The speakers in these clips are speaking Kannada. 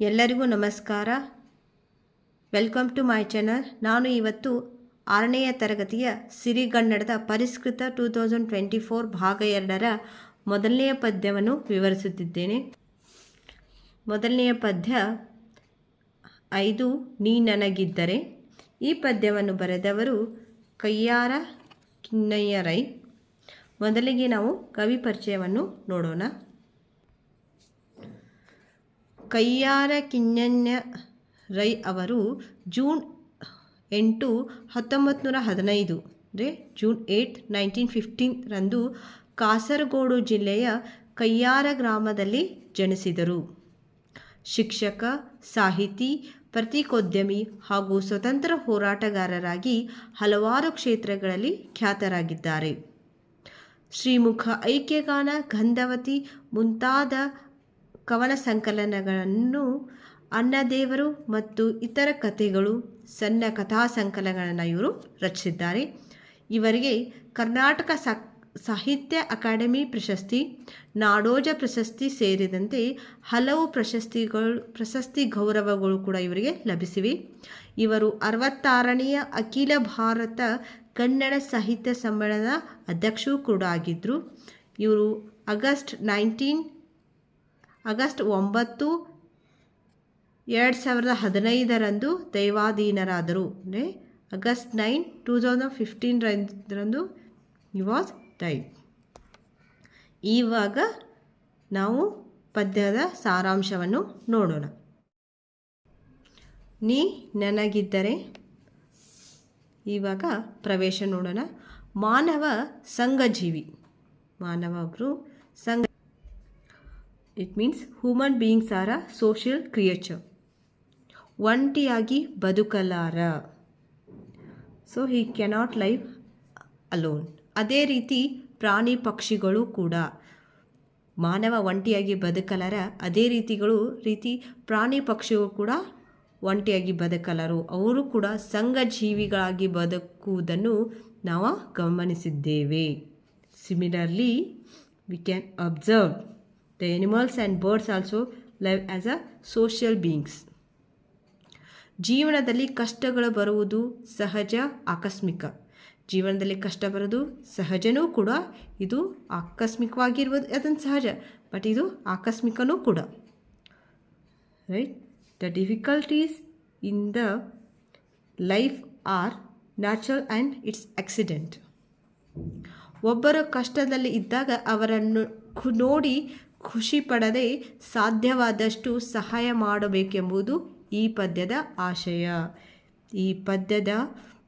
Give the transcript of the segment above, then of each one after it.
ಎಲ್ಲರಿಗೂ ನಮಸ್ಕಾರ. ವೆಲ್ಕಮ್ ಟು ಮೈ ಚಾನಲ್ ನಾನು ಇವತ್ತು ಆರನೆಯ ತರಗತಿಯ ಸಿರಿಗನ್ನಡದ ಪರಿಷ್ಕೃತ ಟೂ ತೌಸಂಡ್ ಟ್ವೆಂಟಿ ಫೋರ್ ಭಾಗ ಎರಡರ ಮೊದಲನೆಯ ಪದ್ಯವನ್ನು ವಿವರಿಸುತ್ತಿದ್ದೇನೆ. ಮೊದಲನೆಯ ಪದ್ಯ ಐದು ನೀ ನನಗಿದ್ದರೆ. ಈ ಪದ್ಯವನ್ನು ಬರೆದವರು ಕಯ್ಯಾರ ಕಿನ್ನಯ್ಯ ರೈ ಮೊದಲಿಗೆ ನಾವು ಕವಿ ಪರಿಚಯವನ್ನು ನೋಡೋಣ. ಕಯ್ಯಾರ ಕಿಂಜನ್ಯ ರೈ ಅವರು ಜೂನ್ ಎಂಟು ಹತ್ತೊಂಬತ್ತು ನೂರ ಹದಿನೈದು ಅಂದರೆ ಜೂನ್ ಏಯ್ಟ್ ನೈನ್ಟೀನ್ ಫಿಫ್ಟೀನ್ ರಂದು ಕಾಸರಗೋಡು ಜಿಲ್ಲೆಯ ಕಯ್ಯಾರ ಗ್ರಾಮದಲ್ಲಿ ಜನಿಸಿದರು. ಶಿಕ್ಷಕ, ಸಾಹಿತಿ, ಪ್ರತೀಕೋದ್ಯಮಿ ಹಾಗೂ ಸ್ವತಂತ್ರ ಹೋರಾಟಗಾರರಾಗಿ ಹಲವಾರು ಕ್ಷೇತ್ರಗಳಲ್ಲಿ ಖ್ಯಾತರಾಗಿದ್ದಾರೆ. ಶ್ರೀಮುಖ ಐಕ್ಯಗಾನ ಗಂಧವತಿ ಮುಂತಾದ ಕವನ ಸಂಕಲನಗಳನ್ನು ಅನ್ನದೇವರು ಮತ್ತು ಇತರ ಕಥೆಗಳು, ಸಣ್ಣ ಕಥಾ ಸಂಕಲನಗಳನ್ನು ಇವರು ರಚಿಸಿದ್ದಾರೆ. ಇವರಿಗೆ ಕರ್ನಾಟಕ ಸಾಹಿತ್ಯ ಅಕಾಡೆಮಿ ಪ್ರಶಸ್ತಿ, ನಾಡೋಜ ಪ್ರಶಸ್ತಿ ಸೇರಿದಂತೆ ಹಲವು ಪ್ರಶಸ್ತಿಗಳು, ಪ್ರಶಸ್ತಿ ಗೌರವಗಳು ಕೂಡ ಇವರಿಗೆ ಲಭಿಸಿವೆ. ಇವರು ಅರವತ್ತಾರನೆಯ ಅಖಿಲ ಭಾರತ ಕನ್ನಡ ಸಾಹಿತ್ಯ ಸಮ್ಮೇಳನದ ಅಧ್ಯಕ್ಷರು ಕೂಡ ಆಗಿದ್ದರು ಇವರು ಆಗಸ್ಟ್ ನೈನ್ಟೀನ್ ಆಗಸ್ಟ್ ಒಂಬತ್ತು ಎರಡು ಸಾವಿರದ ಹದಿನೈದರಂದು ದೈವಾಧೀನರಾದರು. ಅಂದರೆ ಆಗಸ್ಟ್ ನೈನ್ ಟೂ ತೌಸಂಡ್ ಫಿಫ್ಟೀನ್ರಂದು ಇ ವಾಸ್ ಡೈಡ್ ಇವಾಗ ನಾವು ಪದ್ಯದ ಸಾರಾಂಶವನ್ನು ನೋಡೋಣ. ನೀ ನನಗಿದ್ದರೆ ಇವಾಗ ಪ್ರವೇಶ ನೋಡೋಣ. ಮಾನವ ಸಂಘಜೀವಿ. ಮಾನವ ಒಬ್ಬರು ಸಂಘ it means human beings are a social creature ಒಂಟಿಯಾಗಿ ಬದುಕಲಾರ so he cannot live alone ಅದೇ ರೀತಿ ಪ್ರಾಣಿ ಪಕ್ಷಿಗಳು ಕೂಡ ಮಾನವ ಒಂಟಿಯಾಗಿ ಬದುಕಲಾರ ಅದೇ ರೀತಿಗಳು ರೀತಿ ಪ್ರಾಣಿ ಪಕ್ಷಿಗಳು ಕೂಡ ಒಂಟಿಯಾಗಿ ಬದುಕಲಾರು ಅವರು ಕೂಡ ಸಂಘ ಜೀವಿಗಳಾಗಿ ಬದುಕುವುದನ್ನು ನಾವು ಗಮನಿಸಿದ್ದೇವೆ similarly we can observe the animals and birds also live as a social beings. ಜೀವನದಲ್ಲಿ ಕಷ್ಟಗಳು ಬರುವುದು ಸಹಜ, ಆಕಸ್ಮಿಕ. ಜೀವನದಲ್ಲಿ ಕಷ್ಟ ಬರೋದು ಸಹಜನೂ ಕೂಡ, ಇದು ಆಕಸ್ಮಿಕವಾಗಿರ್ಬೋದು ಅದನ್ನು ಸಹಜ ಬಟ್ ಇದು ಆಕಸ್ಮಿಕನೂ ಕೂಡ. Right the difficulties in the life are natural and it's accident ಒಬ್ಬರ ಕಷ್ಟದಲ್ಲಿ ಇದ್ದಾಗ ಅವರನ್ನು ನೋಡಿ ಖುಷಿ ಪಡದೆ ಸಾಧ್ಯವಾದಷ್ಟು ಸಹಾಯ ಮಾಡಬೇಕೆಂಬುದು ಈ ಪದ್ಯದ ಆಶಯ. ಈ ಪದ್ಯದ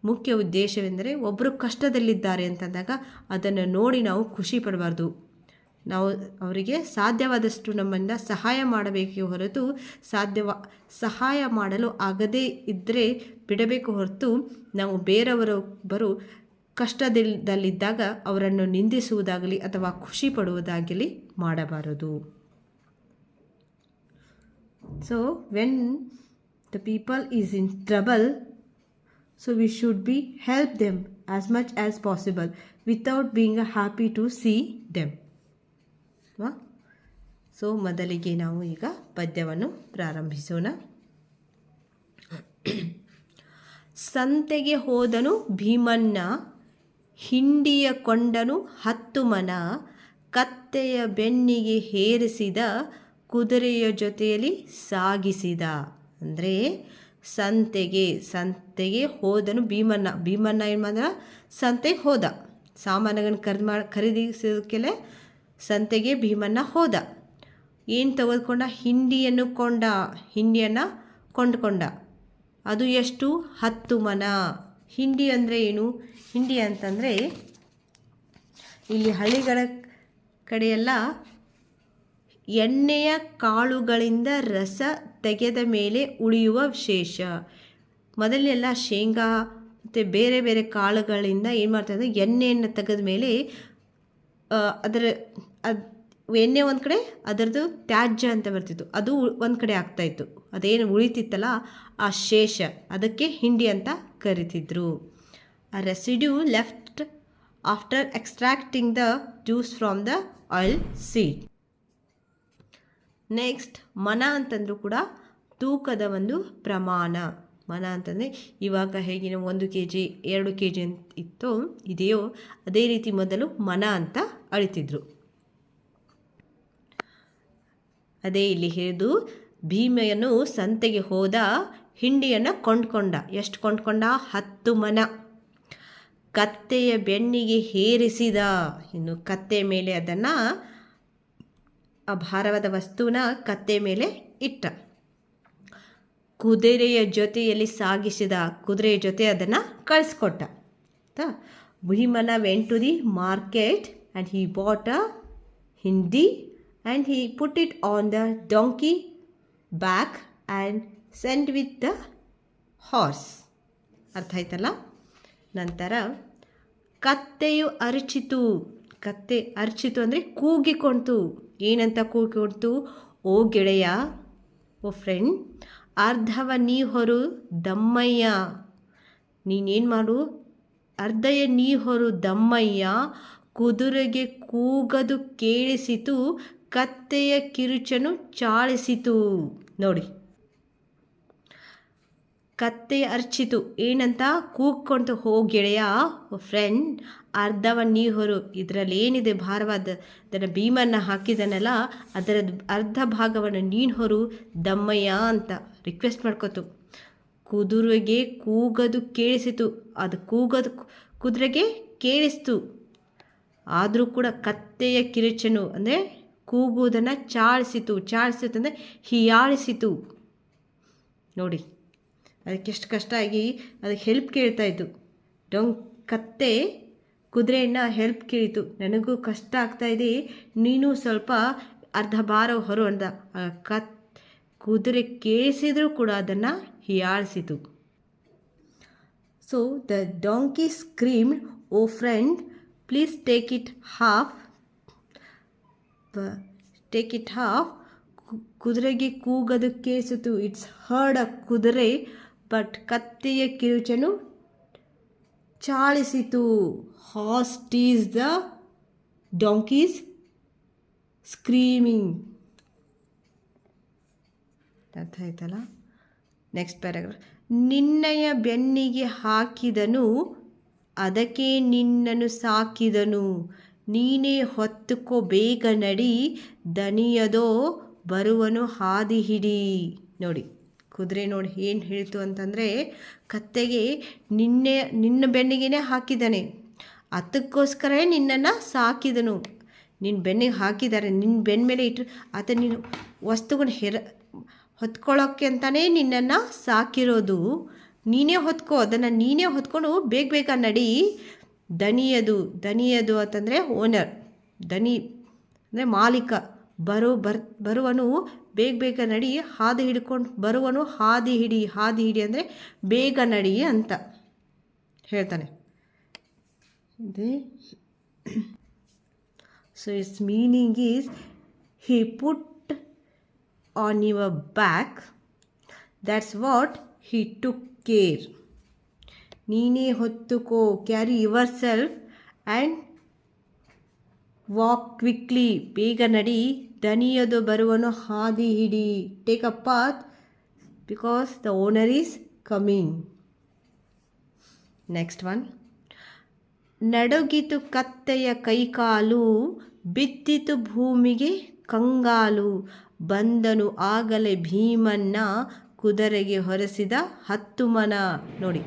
ಮುಖ್ಯ ಉದ್ದೇಶವೆಂದರೆ ಒಬ್ಬರು ಕಷ್ಟದಲ್ಲಿದ್ದಾರೆ ಅಂತಂದಾಗ ಅದನ್ನು ನೋಡಿ ನಾವು ಖುಷಿ ಪಡಬಾರ್ದು. ನಾವು ಅವರಿಗೆ ಸಾಧ್ಯವಾದಷ್ಟು ನಮ್ಮಿಂದ ಸಹಾಯ ಮಾಡಬೇಕು ಹೊರತು ಸಾಧ್ಯವ, ಸಹಾಯ ಮಾಡಲು ಆಗದೇ ಇದ್ದರೆ ಬಿಡಬೇಕು ಹೊರತು ನಾವು ಬೇರೆಯವರೊಬ್ಬರು ಕಷ್ಟದಲ್ಲಿದ್ದಾಗ ಅವರನ್ನು ನಿಂದಿಸುವುದಾಗಲಿ ಅಥವಾ ಖುಷಿ ಪಡುವುದಾಗಲಿ ಮಾಡಬಾರದು. So when the people is in trouble so we should be help them as much as possible without being a happy to see them so ಮೊದಲಿಗೆ ನಾವು ಈಗ ಪದ್ಯವನ್ನು ಪ್ರಾರಂಭಿಸೋಣ. ಸಂತೆಗೆ ಹೋದನು ಭೀಮನ್ನ ಹಿಂಡಿಯ ಕೊಂಡನು ಹತ್ತು ಮನ, ಕತ್ತೆಯ ಬೆನ್ನಿಗೆ ಹೇರಿಸಿದ, ಕುದುರೆಯ ಜೊತೆಯಲ್ಲಿ ಸಾಗಿಸಿದ. ಅಂದರೆ ಸಂತೆಗೆ ಸಂತೆಗೆ ಹೋದನು ಭೀಮಣ್ಣ. ಭೀಮಣ್ಣ ಏನು ಮಾಡಿದ ಸಂತೆಗೆ ಹೋದ. ಸಾಮಾನುಗಳನ್ನು ಖರೀದಿ ಮಾಡಿ ಖರೀದಿಸೋದಕ್ಕೆಲ್ಲ ಸಂತೆಗೆ ಭೀಮಣ್ಣ ಹೋದ. ಏನು ತೆಗೆದುಕೊಂಡ ಹಿಂಡಿಯನ್ನು ಕೊಂಡ, ಹಿಂಡಿಯನ್ನು ಕೊಂಡ್ಕೊಂಡ. ಅದು ಎಷ್ಟು? ಹತ್ತು ಮನ. ಹಿಂಡಿ ಅಂದರೆ ಏನು? ಹಿಂಡಿ ಅಂತಂದರೆ ಇಲ್ಲಿ ಹಳ್ಳಿಗಳ ಕಡೆಯೆಲ್ಲ ಎಣ್ಣೆಯ ಕಾಳುಗಳಿಂದ ರಸ ತೆಗೆದ ಮೇಲೆ ಉಳಿಯುವ ವಿಶೇಷ. ಮೊದಲೆಲ್ಲ ಶೇಂಗಾ ಮತ್ತು ಬೇರೆ ಬೇರೆ ಕಾಳುಗಳಿಂದ ಏನು ಮಾಡ್ತಾರೆ ಎಣ್ಣೆಯನ್ನು ತೆಗೆದ ಮೇಲೆ ಅದರ, ಅದು, ಎಣ್ಣೆ ಒಂದು ಕಡೆ, ಅದರದ್ದು ತ್ಯಾಜ್ಯ ಅಂತ ಬರ್ತಿತ್ತು. ಅದು ಒಂದು ಕಡೆ ಆಗ್ತಾಯಿತ್ತು ಅದೇನು ಉಳಿತಿತ್ತಲ್ಲ, ಆ ಶೇಷ. ಅದಕ್ಕೆ ಹಿಂಡಿ ಅಂತ ಕರಿತಿದ್ರು. ಆ residue left after extracting the juice from the oil seed. Next ಮನ ಅಂತಂದರೂ ಕೂಡ ತೂಕದ ಒಂದು ಪ್ರಮಾಣ ಮನ ಅಂತಂದರೆ ಇವಾಗ ಹೇಗಿನ ಒಂದು ಕೆ ಜಿ ಎರಡು ಕೆ ಜಿ ಅಂತ ಇತ್ತೋ ಇದೆಯೋ ಅದೇ ರೀತಿ ಮೊದಲು ಮನ ಅಂತ ಅಳಿತಿದ್ರು ಅದೇ ಇಲ್ಲಿ ಹಿಡಿದು ಭೀಮೆಯನ್ನು ಸಂತೆಗೆ ಹೋದ ಹಿಂಡಿಯನ್ನು ಕೊಂಡ್ಕೊಂಡ ಎಷ್ಟು ಕೊಂಡ್ಕೊಂಡ ಹತ್ತು ಮನ ಕತ್ತೆಯ ಬೆನ್ನಿಗೆ ಹೇರಿಸಿದ. ಇನ್ನು ಕತ್ತೆ ಮೇಲೆ ಅದನ್ನು, ಆ ಭಾರವಾದ ವಸ್ತುವನ್ನ ಕತ್ತೆ ಮೇಲೆ ಇಟ್ಟ. ಕುದುರೆಯ ಜೊತೆಯಲ್ಲಿ ಸಾಗಿಸಿದ, ಕುದುರೆಯ ಜೊತೆ ಅದನ್ನು ಕಳಿಸ್ಕೊಟ್ಟ. ಆಯ್ತಾ? Bhimana went to the market and he bought a hindi and he put it on the donkey back and send with the horse. ಅರ್ಥ ಆಯ್ತಲ್ಲ? ನಂತರ ಕತ್ತೆಯು ಅರಚಿತು. ಕತ್ತೆ ಅರಚಿತು ಅಂದರೆ ಕೂಗಿಕೊಳ್ತು ಏನಂತ ಕೂಗಿಕೊಡ್ತು ಓ ಗೆಳೆಯ, ಓ ಫ್ರೆಂಡ್, ಅರ್ಧವ ನೀ ಹೊರು ದಮ್ಮಯ್ಯ. ನೀನೇನು ಮಾಡು? ಅರ್ಧಯ ನೀ ಹೊರು ದಮ್ಮಯ್ಯ ಕುದುರೆಗೆ ಕೂಗದು ಕೇಳಿಸಿತು, ಕತ್ತೆಯ ಕಿರುಚನು ಚಾಳಿಸಿತು. ನೋಡಿ. ಕತ್ತೆ ಅರ್ಚಿತು, ಏನಂತ ಕೂಗ್ಕೊಂಡು ಹೋ ಗೆಳೆಯ ಫ್ರೆಂಡ್ ಅರ್ಧವ ನೀಹೊರು ಇದರಲ್ಲಿ ಏನಿದೆ ಭಾರವಾದ ತನ್ನ ಭೀಮನ್ನು ಹಾಕಿದನಲ್ಲ ಅದರ ಅರ್ಧ ಭಾಗವನ್ನು ನೀನು ಹೊರು ದಮ್ಮಯ್ಯ ಅಂತ ರಿಕ್ವೆಸ್ಟ್ ಮಾಡ್ಕೋತು. ಕುದುರೆಗೆ ಕೂಗದು ಕೇಳಿಸಿತು, ಅದು ಕೂಗದು, ಕುದುರೆಗೆ ಕೇಳಿಸ್ತು. ಆದರೂ ಕೂಡ ಕತ್ತೆಯ ಕಿರುಚನು, ಅಂದರೆ ಕೂಗುವುದನ್ನು ಚಾಳಿಸಿತು ಚಾಳಿಸಿತು ಅಂದರೆ ಹಿಯಾಳಿಸಿತು. ನೋಡಿ. ಅದಕ್ಕೆ ಎಷ್ಟು ಕಷ್ಟ ಆಗಿ ಅದಕ್ಕೆ ಹೆಲ್ಪ್ ಕೇಳ್ತಾಯಿತ್ತು ಡೊಂಕ್ ಕತ್ತೆ ಕುದುರೆಯನ್ನು ಹೆಲ್ಪ್ ಕೇಳಿತು ನನಗೂ ಕಷ್ಟ ಆಗ್ತಾ ಇದೆ. ನೀನು ಸ್ವಲ್ಪ ಅರ್ಧ ಭಾರ ಹೊರು ಅಂದ. ಕತ್, ಕುದುರೆ ಕೇಳಿಸಿದರೂ ಕೂಡ ಅದನ್ನು ಹೀಯಾಳಿಸಿತು. So the donkey screamed oh friend please take it half take it half ಕುದುರೆಗೆ ಕೂಗದು ಕೇಳಿಸಿತು it's heard a kudure. But ಕತ್ತೆಯ ಕಿರುಚನು ಚಾಳಿಸಿತು. Host is the donkey's screaming ಅರ್ಥ ಆಯ್ತಲ್ಲ? ನೆಕ್ಸ್ಟ್ ಪ್ಯಾರಾಗ್ರಾಫ್ ನಿನ್ನಯ ಬೆನ್ನಿಗೆ ಹಾಕಿದನು, ಅದಕ್ಕೆ ನಿನ್ನನ್ನು ಸಾಕಿದನು. ನೀನೇ ಹೊತ್ತುಕೋ ಬೇಗ ನಡಿ ದನಿಯದೋ ಬರುವನು ಹಾದಿ ಹಿಡಿ. ನೋಡಿ. ಕುದುರೆ ನೋಡಿ ಏನು ಹೇಳ್ತು ಅಂತಂದರೆ, ಕತ್ತೆಗೆ ನಿನ್ನೆ, ನಿನ್ನ ಬೆನ್ನಿಗೆನೇ ಹಾಕಿದ್ದಾನೆ. ಅದಕ್ಕೋಸ್ಕರ ನಿನ್ನನ್ನು ಸಾಕಿದನು. ನಿನ್ನ ಬೆನ್ನಿಗೆ ಹಾಕಿದ್ದಾರೆ. ನಿನ್ನ ಬೆನ್ನ ಮೇಲೆ ಇಟ್ಟರು ಆತ ನೀನು ವಸ್ತುಗಳನ್ನ ಹೆರ ಹೊತ್ಕೊಳ್ಳೋಕ್ಕೆ ಅಂತಲೇ ನಿನ್ನನ್ನು ಸಾಕಿರೋದು. ನೀನೇ ಹೊತ್ಕೋ, ಅದನ್ನು ನೀನೇ ಹೊತ್ಕೊಂಡು ಬೇಗ ಬೇಗ ನಡಿ. ದನಿಯದು ದನಿಯದು ಅಂತಂದರೆ ಓನರ್ ದನಿ, ಅಂದರೆ ಮಾಲೀಕ. ಬರೋ, ಬರ್, ಬರುವನು ಬೇಗ ಬೇಗ ನಡಿ, ಹಾದಿ ಹಿಡ್ಕೊಂಡು ಬರುವನು ಹಾದಿ ಹಿಡಿ ಹಾದಿ ಹಿಡಿ ಅಂದರೆ ಬೇಗ ನಡಿ ಅಂತ ಹೇಳ್ತಾನೆ. ಇದೆ. So its meaning is he put on your back that's what he took care ನೀನೇ ಹೊತ್ತುಕೋ carry yourself and walk quickly ಬೇಗ ನಡಿ. ದನಿಯದು ಬರುವನು ಹಾದಿ ಹಿಡಿ. Take a path because the owner is coming next one ನಡುಗಿತು ಕತ್ತೆಯ ಕೈಕಾಲು ಬಿದ್ದಿತು ಭೂಮಿಗೆ ಕಂಗಾಲು. ಬಂದನು ಆಗಲೇ ಭೀಮನ್ನ ಕುದುರೆಗೆ ಹೊರಸಿದ ಹತ್ತು ಮನ. ನೋಡಿ.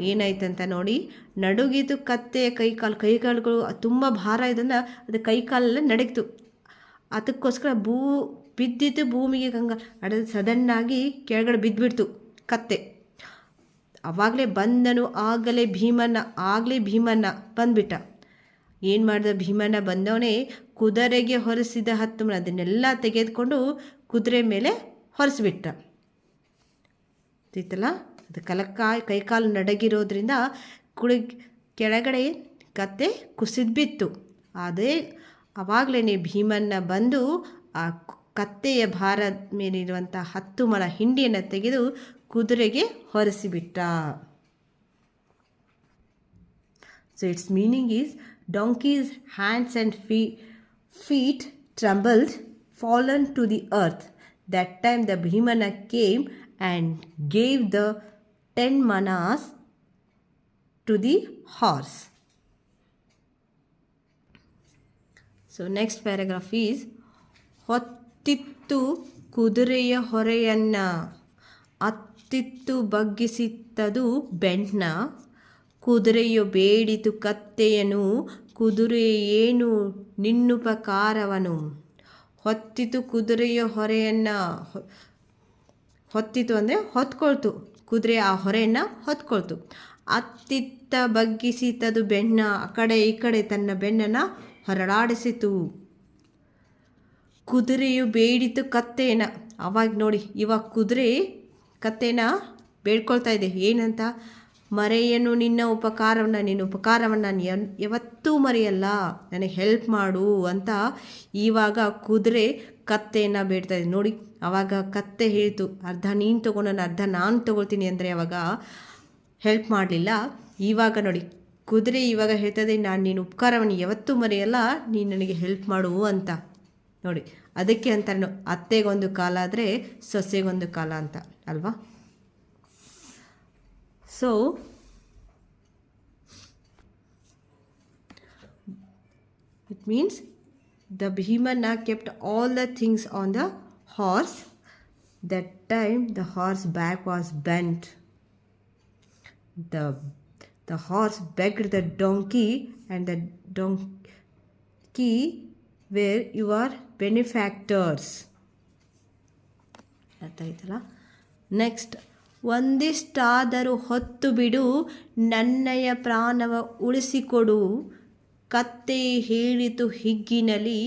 ಏನಾಯ್ತಂತ ನೋಡಿ ನಡುಗಿತು ಕತ್ತೆ ಕೈಕಾಲು ಕೈಕಾಲುಗಳು ತುಂಬ ಭಾರ ಇದನ್ನ ಅದು ಕೈಕಾಲೆಲ್ಲ ನಡಗಿತು. ಅದಕ್ಕೋಸ್ಕರ ಭೂ ಬಿದ್ದಿತ್ತು ಭೂಮಿಗೆ ಗಂಗ ಅಡದ ಸಡನ್ನಾಗಿ ಕೆಳಗಡೆ ಬಿದ್ದುಬಿಡ್ತು ಕತ್ತೆ. ಅವಾಗಲೇ ಬಂದನು ಆಗಲೇ ಭೀಮನ್ನ ಆಗಲೇ ಭೀಮನ್ನ ಬಂದ್ಬಿಟ್ಟ. ಏನು ಮಾಡಿದ ಭೀಮನ್ನ ಬಂದವನೇ, ಕುದುರೆಗೆ ಹೊರಿಸಿದ ಹತ್ತು ಅದನ್ನೆಲ್ಲ ತೆಗೆದುಕೊಂಡು ಕುದುರೆ ಮೇಲೆ ಹೊರಿಸ್ಬಿಟ್ಟ. ಗೊತ್ತಿತ್ತಲ್ಲ ಅದು ಕಲಕಾಯಿ ಕೈಕಾಲು ನಡಗಿರೋದ್ರಿಂದ ಕುಳಿ ಕೆಳಗಡೆ ಕತ್ತೆ ಕುಸಿದು ಬಿತ್ತು ಅದೇ ಆವಾಗಲೇ ಭೀಮನ್ನ ಬಂದು ಆ ಕತ್ತೆಯ ಭಾರ ಮೇಲಿರುವಂಥ ಹತ್ತು ಮೊಳ ಹಿಂಡಿಯನ್ನು ತೆಗೆದು ಕುದುರೆಗೆ ಹೊರಿಸಿಬಿಟ್ಟ. So its meaning is donkey's hands and fee feet trembled fallen to the earth that time the Bhimana came and gave the ten manas to the horse so next paragraph is, ಹೊತ್ತಿತ್ತು ಕುದುರೆಯ ಹೊರೆಯನ್ನ, ಅತ್ತಿತ್ತು ಬಗ್ಗಿಸಿತ್ತದು ಬೆಣ್ಣ ಕುದುರೆಯು ಬೇಡಿತು ಕತ್ತೆಯನು, ಕುದುರೆ ಏನು ನಿನ್ನುಪಕಾರವನು. ಹೊತ್ತಿತು ಕುದುರೆಯ ಹೊರೆಯನ್ನು, ಹೊತ್ತಿತು ಅಂದರೆ ಹೊತ್ಕೊಳ್ತು. ಕುದುರೆ ಆ ಹೊರೆಯನ್ನು ಹೊತ್ಕೊಳ್ತು. ಅತ್ತಿತ್ತ ಬಗ್ಗಿಸಿತದು ಬೆನ್ನ ಆ ಕಡೆ ಈ ಕಡೆ ತನ್ನ ಬೆನ್ನನ್ನು ಹೊರಳಾಡಿಸಿತು. ಕುದುರೆಯು ಬೇಡಿತು ಕತ್ತೇನ ಅವಾಗ ನೋಡಿ ಇವಾಗ ಕುದುರೆ ಕತ್ತೇನ ಬೇಡ್ಕೊಳ್ತಾ ಇದೆ. ಏನಂತ? ಮರೆಯನು ನಿನ್ನ ಉಪಕಾರವನ್ನು ನಿನ್ನ ಉಪಕಾರವನ್ನು ನಾನು ಯಾವತ್ತೂ ಮರೆಯಲ್ಲ. ನನಗೆ ಹೆಲ್ಪ್ ಮಾಡು ಅಂತ ಇವಾಗ ಕುದುರೆ ಕತ್ತೆಯನ್ನು ಬೇಡ್ತಾ ಇದೆ. ನೋಡಿ ಆವಾಗ ಕತ್ತೆ ಹೇಳ್ತು, ಅರ್ಧ ನೀನು ತೊಗೊಂಡು ಅರ್ಧ ನಾನು ತೊಗೊಳ್ತೀನಿ ಅಂದರೆ ಅವಾಗ ಹೆಲ್ಪ್ ಮಾಡಲಿಲ್ಲ. ಇವಾಗ ನೋಡಿ, ಕುದುರೆ ಇವಾಗ ಹೇಳ್ತದೆ, ನಾನು ನೀನು ಉಪಕಾರವನ್ನು ಯಾವತ್ತೂ ಮರೆಯಲ್ಲ, ನೀನು ನನಗೆ ಹೆಲ್ಪ್ ಮಾಡು ಅಂತ. ನೋಡಿ, ಅದಕ್ಕೆ ಅಂತ ಅತ್ತೆಗೊಂದು ಕಾಲ ಆದರೆ ಸೊಸೆಗೊಂದು ಕಾಲ ಅಂತ, ಅಲ್ವಾ? So it means the Bhimanna kept all the things on the horse. That time the horse back was bent. The the horse begged the donkey and the donkey were your benefactors. ಅರ್ಥ ಆಯ್ತಲ್ಲ ನೆಕ್ಸ್ಟ್ ಒಂದಿಷ್ಟಾದರೂ ಹೊತ್ತು ಬಿಡು ನನ್ನಯ ಪ್ರಾಣವ ಉಳಿಸಿಕೊಡು ಕತ್ತೆ ಹೇಳಿತು ಹಿಗ್ಗಿನಲಿ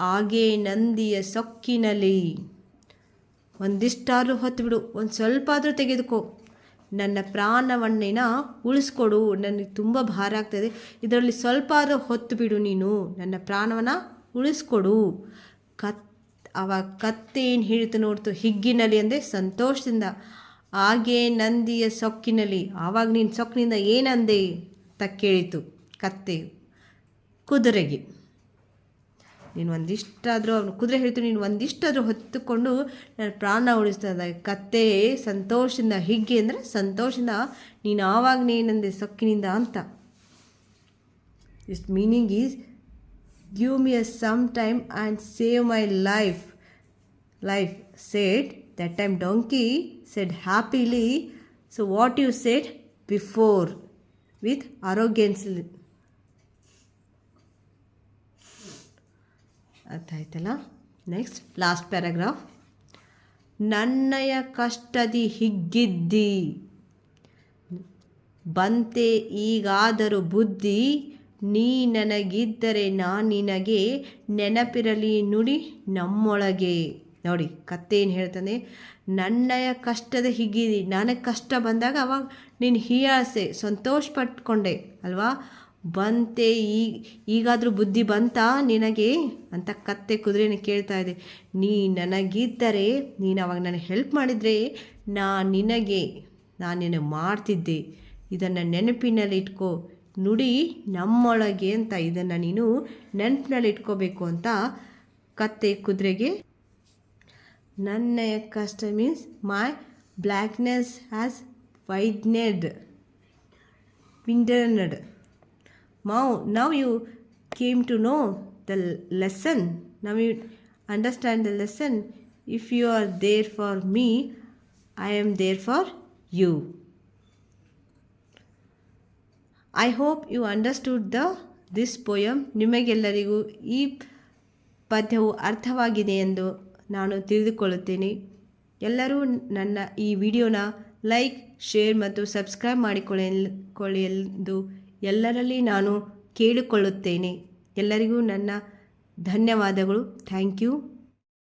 ಹಾಗೇ ನಂದಿಯ ಸೊಕ್ಕಿನಲ್ಲಿ. ಒಂದಿಷ್ಟಾದರೂ ಹೊತ್ತು ಬಿಡು ಒಂದು ಸ್ವಲ್ಪ ಆದರೂ ತೆಗೆದುಕೋ. ನನ್ನ ಪ್ರಾಣವನ್ನೇನ ಉಳಿಸ್ಕೊಡು, ನನಗೆ ತುಂಬ ಭಾರ ಆಗ್ತದೆ. ಇದರಲ್ಲಿ ಸ್ವಲ್ಪ ಆದರೂ ಹೊತ್ತು ಬಿಡು ನೀನು, ನನ್ನ ಪ್ರಾಣವನ್ನು ಉಳಿಸ್ಕೊಡು. ಕತ್ ಕತ್ತೆ ಏನು ಹೇಳ್ತು ನೋಡ್ತು ಹಿಗ್ಗಿನಲ್ಲಿ ಅಂದರೆ ಸಂತೋಷದಿಂದ. ಹಾಗೇ ನಂದಿಯ ಸೊಕ್ಕಿನಲ್ಲಿ, ಆವಾಗ ನೀನು ಸೊಕ್ಕಿನಿಂದ ಏನಂದೆ? ಅಂತ ಕೇಳಿತು ಕತ್ತೆ ಕುದುರೆಗೆ. ನೀನು ಒಂದಿಷ್ಟಾದರೂ ಅವನು ಕುದುರೆ ಹೇಳ್ತೀನಿ, ನೀನು ಒಂದಿಷ್ಟಾದರೂ ಹೊತ್ತುಕೊಂಡು ನನ್ನ ಪ್ರಾಣ ಉಳಿಸ್ತದೆ ಕತ್ತೆ ಸಂತೋಷದಿಂದ ಹಿಗ್ಗೆ ಅಂದರೆ ಸಂತೋಷದಿಂದ ನೀನು ಆವಾಗ ನೀನಂದೆ ಸೊಕ್ಕಿನಿಂದ ಅಂತ. Is meaning is give me a some time and save my life life said that time donkey said happily so what you said before with arrogance ಅರ್ಥ ಆಯ್ತಲ್ಲ ನೆಕ್ಸ್ಟ್ ಲಾಸ್ಟ್ ಪ್ಯಾರಾಗ್ರಾಫ್ ನನ್ನಯ ಕಷ್ಟದಿ ಹಿಗ್ಗಿದ್ದಿ. ಬಂತೆ ಈಗಾದರೂ ಬುದ್ಧಿ, ನೀ ನನಗಿದ್ದರೆ ನಿನಗೆ ನೆನಪಿರಲಿ ನುಡಿ ನಮ್ಮೊಳಗೆ. ನೋಡಿ, ಕತ್ತೆ ಏನು ಹೇಳ್ತಾನೆ? ನನ್ನಯ ಕಷ್ಟದ ಹಿಗ್ಗಿದಿ ನನಗೆ ಕಷ್ಟ ಬಂದಾಗ ಅವಾಗ ನೀನು ಹೀಯಾಸೆ ಸಂತೋಷ ಪಟ್ಕೊಂಡೆ ಅಲ್ವಾ? ಬಂತೆ ಈಗ ಈಗಾದರೂ ಬುದ್ಧಿ ಬಂತಾ ನಿನಗೆ? ಅಂತ ಕತ್ತೆ ಕುದುರೆನ ಕೇಳ್ತಾ ಇದೆ. ನೀ ನನಗಿದ್ದರೆ, ನೀನು ಅವಾಗ ನನಗೆ ಹೆಲ್ಪ್ ಮಾಡಿದರೆ ನಾ ನಿನಗೆ, ನಾನು ನಿನಗೆ ಮಾಡ್ತಿದ್ದೆ. ಇದನ್ನು ನೆನಪಿನಲ್ಲಿ ಇಟ್ಕೋ. ನುಡಿ ನಮ್ಮೊಳಗೆ ಅಂತ ಇದನ್ನು ನೀನು ನೆನಪಿನಲ್ಲಿ ಇಟ್ಕೋಬೇಕು ಅಂತ ಕತ್ತೆ ಕುದುರೆಗೆ. ನನ್ನ ಕಷ್ಟ means my blackness has widened ವಿಂಡರ್ನಡ್ Now, now you came to know the lesson. Now you understand the lesson. If you are there for me, I am there for you. I hope you understood the this poem ನಿಮಗೆಲ್ಲರಿಗೂ ಈ ಪದ್ಯವು ಅರ್ಥವಾಗಿದೆ ಎಂದು ನಾನು ತಿಳಿದುಕೊಳ್ಳುತ್ತೇನೆ ಎಲ್ಲರೂ ನನ್ನ ಈ ವಿಡಿಯೋನ ಲೈಕ್ ಶೇರ್ ಮತ್ತು ಸಬ್ಸ್ಕ್ರೈಬ್ ಮಾಡಿಕೊಳ್ಳಿ ಎಂದು ಎಲ್ಲರಲ್ಲಿ ನಾನು ಕೇಳಿಕೊಳ್ಳುತ್ತೇನೆ. ಎಲ್ಲರಿಗೂ ನನ್ನ ಧನ್ಯವಾದಗಳು. Thank you.